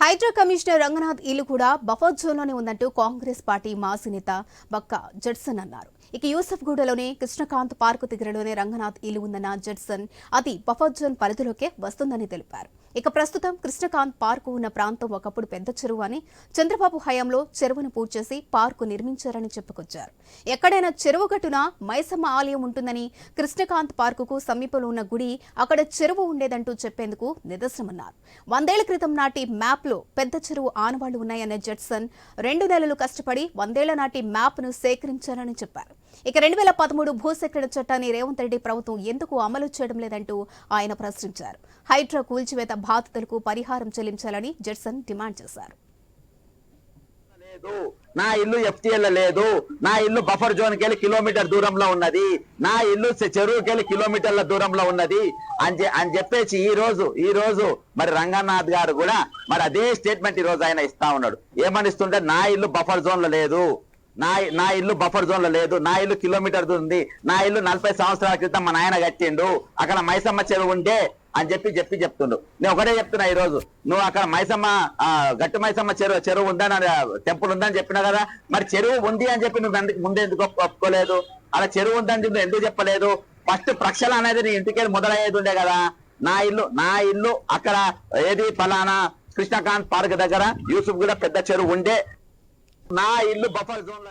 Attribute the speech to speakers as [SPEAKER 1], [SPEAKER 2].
[SPEAKER 1] Hydraa commissioner Ranganath ఇల్లు కూడా buffer జోన్లోనే ఉందంటూ కాంగ్రెస్ పార్టీ మాజీ నేత బక్క జడ్సన్ అన్నారు. ఇక యూసఫ్గూడలోని కృష్ణకాంత్ పార్కు దగ్గరలోనే రంగనాథ్ ఇల్లు ఉందన్న జడ్సన్ అది బఫర్ జోన్ పరిధిలోకే వస్తుందని తెలిపారు. ఇక ప్రస్తుతం కృష్ణకాంత్ పార్కు ఉన్న ప్రాంతం ఒకప్పుడు పెద్ద చెరువు అని చంద్రబాబు హయాంలో చెరువును పూర్తి చేసి పార్కు నిర్మించారని చెప్పుకొచ్చారు. ఎక్కడైనా చెరువు గట్టున మైసమ్మ ఆలయం ఉంటుందని కృష్ణకాంత్ పార్కుకు సమీపంలో ఉన్న గుడి అక్కడ చెరువు ఉండేదంటూ చెప్పేందుకు నిదర్శనమన్నారు. వందేళ్ళ క్రితం నాటి మ్యాప్ మ్యాప్లో పెద్ద చెరువు ఆనవాళ్ళు ఉన్నాయన్న జడ్సన్ రెండు నెలలు కష్టపడి వందేళ్ళ నాటి మ్యాప్ను సేకరించారని చెప్పారు. ఇక రెండు వేల పదమూడు భూసేకరణ చట్టాన్ని రేవంత్ రెడ్డి ప్రభుత్వం ఎందుకు అమలు చేయడం లేదంటూ ఆయన ప్రశ్నించారు. హైడ్రా కూల్చివేత బాధితులకు పరిహారం చెల్లించాలని జడ్సన్ డిమాండ్ చేశారు.
[SPEAKER 2] నా ఇల్లు ఎఫ్టీఎల్ లేదు. నా ఇల్లు బఫర్ జోన్ వెళ్ళి కిలోమీటర్ దూరంలో ఉన్నది. నా ఇల్లు చెరువుకెళ్ళి చెరువుకి వెళ్ళి కిలోమీటర్ల దూరంలో ఉన్నది. అని అని చెప్పేసి ఈ రోజు ఈ రోజు మరి రంగనాథ్ గారు కూడా మరి అదే స్టేట్మెంట్ ఈ రోజు ఆయన ఇస్తా ఉన్నాడు. ఏమనిస్తుంటే నా ఇల్లు బఫర్ జోన్లో లేదు. నా నా ఇల్లు బఫర్ జోన్లో లేదు. నా ఇల్లు కిలోమీటర్ ఉంది. నా ఇల్లు నలభై సంవత్సరాల క్రితం మా నాయన కట్టిండు. అక్కడ మైసమ్మ చెరువు ఉంటే అని చెప్పి చెప్పి చెప్తుండు. నేను ఒకటే చెప్తున్నా ఈ రోజు నువ్వు అక్కడ మైసమ్మ గట్టు గట్టి మైసమ్మ చెరువు చెరువు ఉందని టెంపుల్ ఉందని చెప్పినా కదా మరి చెరువు ఉంది అని చెప్పి నువ్వు ఎందుకు ముందే ఎందుకు ఒప్పుకోలేదు? అలా చెరువు ఉందని నువ్వు ఎందుకు చెప్పలేదు? ఫస్ట్ ప్రక్షల అనేది నీ ఇంటికి మొదలయ్యేది ఉండే కదా. నా ఇల్లు నా ఇల్లు అక్కడ ఏది ఫలానా కృష్ణకాంత్ పార్క్ దగ్గర యూసుఫ్ కూడా పెద్ద చెరువు ఉండే. నా ఇల్లు బఫర్ జోన్లో